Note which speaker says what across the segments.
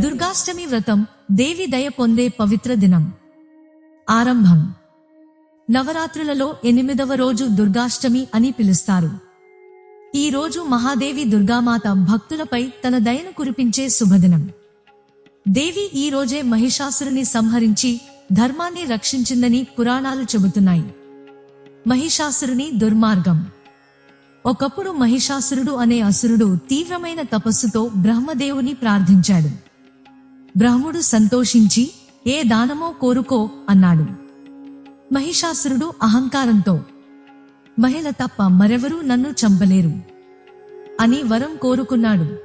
Speaker 1: దుర్గాష్టమి వ్రతం దేవి దయ పొందే పవిత్ర దినం. ఆరంభం. నవరాత్రులలో ఎనిమిదవ రోజు దుర్గాష్టమి అని పిలుస్తారు. ఈ రోజు మహాదేవి దుర్గామాత భక్తులపై తన దయను కురిపించే శుభదినం. దేవి ఈ రోజే మహిషాసురుని సంహరించి ధర్మాన్ని రక్షించిందని పురాణాలు చెబుతున్నాయి. మహిషాసురుని దుర్మార్గం. ఒకప్పుడు మహిషాసురుడు అనే అసురుడు తీవ్రమైన తపస్సుతో బ్రహ్మదేవుని ప్రార్థించాడు. బ్రహ్ముడు సంతోషించి ఏ దానమో కోరుకో అన్నాడు. మహిషాసురుడు అహంకారంతో మహిళ తప్ప మరెవరూ నన్ను చంపలేరు అని వరం కోరుకున్నాడు.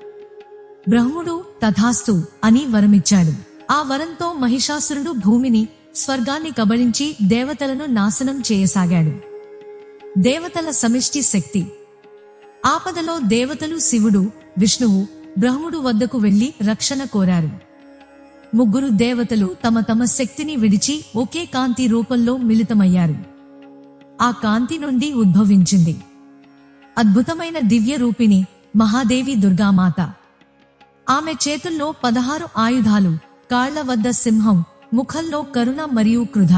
Speaker 1: బ్రహ్ముడు తథాస్తు అని వరమిచ్చాడు. ఆ వరంతో మహిషాసురుడు భూమిని స్వర్గాన్ని కబళించి దేవతలను నాశనం చేయసాగాడు. దేవతల సమిష్టి శక్తి. ఆపదలో దేవతలు శివుడు విష్ణువు బ్రహ్ముడు వద్దకు వెళ్ళి రక్షణ కోరారు. ముగ్గురు దేవతలు తమ తమ శక్తిని విడిచి ఒకే కాంతి రూపంలో మిళితమయ్యారు. ఆ కాంతి నుండి ఉద్భవించింది. అద్భుతమైన దివ్య రూపిణి మహాదేవి దుర్గామాత. ఆమె చేతుల్లో పదహారు ఆయుధాలు కాళ్ళ వద్ద సింహం ముఖంలో కరుణ మరియు కృధ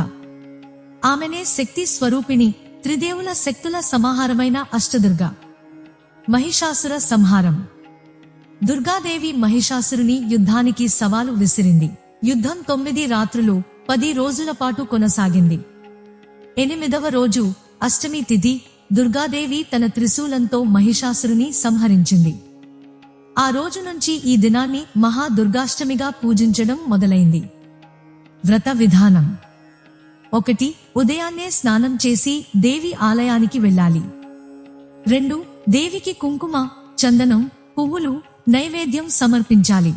Speaker 1: ఆమెనే శక్తి స్వరూపిణి త్రిదేవుల శక్తుల సమాహారమైన అష్టదుర్గ. మహిషాసుర సంహారం. దుర్గాదేవి మహిషాసురుని యుద్ధానికి సవాలు విసిరింది. యుద్ధం తొమ్మిది రాత్రులు పది రోజుల పాటు కొనసాగింది. ఎనిమిదవ రోజు అష్టమి తిథి దుర్గాదేవి తన త్రిశూలంతో మహిషాసురుని సంహరించింది. ఆ రోజు నుంచి ఈ దినాన్ని మహా దుర్గాష్టమిగా పూజించడం మొదలైంది. వ్రత విధానం. ఒకటి ఉదయాన్నే స్నానం చేసి దేవి ఆలయానికి వెళ్ళాలి. రెండు దేవికి కుంకుమ చందనం పువ్వులు నైవేద్యం సమర్పించాలి.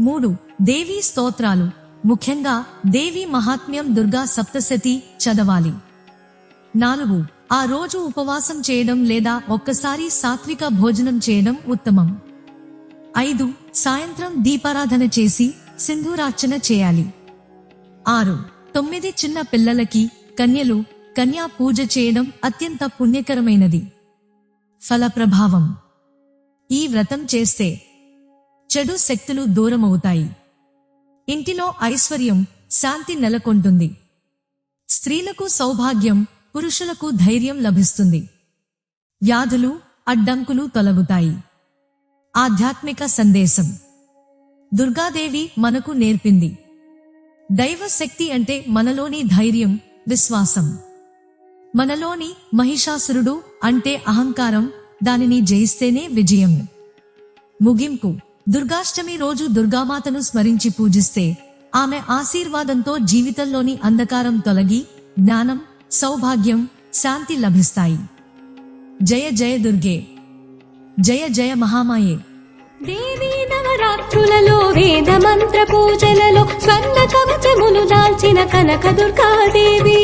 Speaker 1: మూడు దేవీ స్తోత్రాలు. ముఖ్యంగా దేవి మహాత్మ్యం దుర్గా సప్తశతి చదవాలి. నాలుగు ఆ రోజు ఉపవాసం చేయడం లేదా ఒక్కసారి సాత్విక భోజనం చేయడం ఉత్తమం. ఐదు సాయంత్రం దీపారాధన చేసి సింధూరార్చన చేయాలి. ఆరు. తొమ్మిది చిన్న పిల్లలకి కన్యలు కన్యా పూజ చేయడం అత్యంత పుణ్యకరమైనది. ఫల ప్రభావం ఈ వ్రతం చేస్తే చెడు శక్తులు దూరమవుతాయి. ఇంటిలో ఐశ్వర్యం శాంతి నెలకొంటుంది. స్త్రీలకు సౌభాగ్యం పురుషులకు ధైర్యం లభిస్తుంది. వ్యాధులు అడ్డంకులు తొలగుతాయి. ఆధ్యాత్మిక సందేశం. దుర్గాదేవి మనకు నేర్పింది. దైవ శక్తి అంటే మనలోని ధైర్యం విశ్వాసం. మనలోని మహిషాసురుడు అంటే అహంకారం దానిని జయిస్తేనే విజయం. ముగింపు. దుర్గాష్టమి రోజు దుర్గామాతను స్మరించి పూజిస్తే ఆమె ఆశీర్వాదంతో జీవితంలోని అంధకారం తొలగి జ్ఞానం సౌభాగ్యం శాంతి లభిస్తాయి. జయ జయ దుర్గే. జయ జయ మహామాయే.
Speaker 2: దేవీ నవరాత్రులలో వేద మంత్ర పూజల స్వర్ణ కవచమును దాల్చిన కనక దుర్గాదేవి.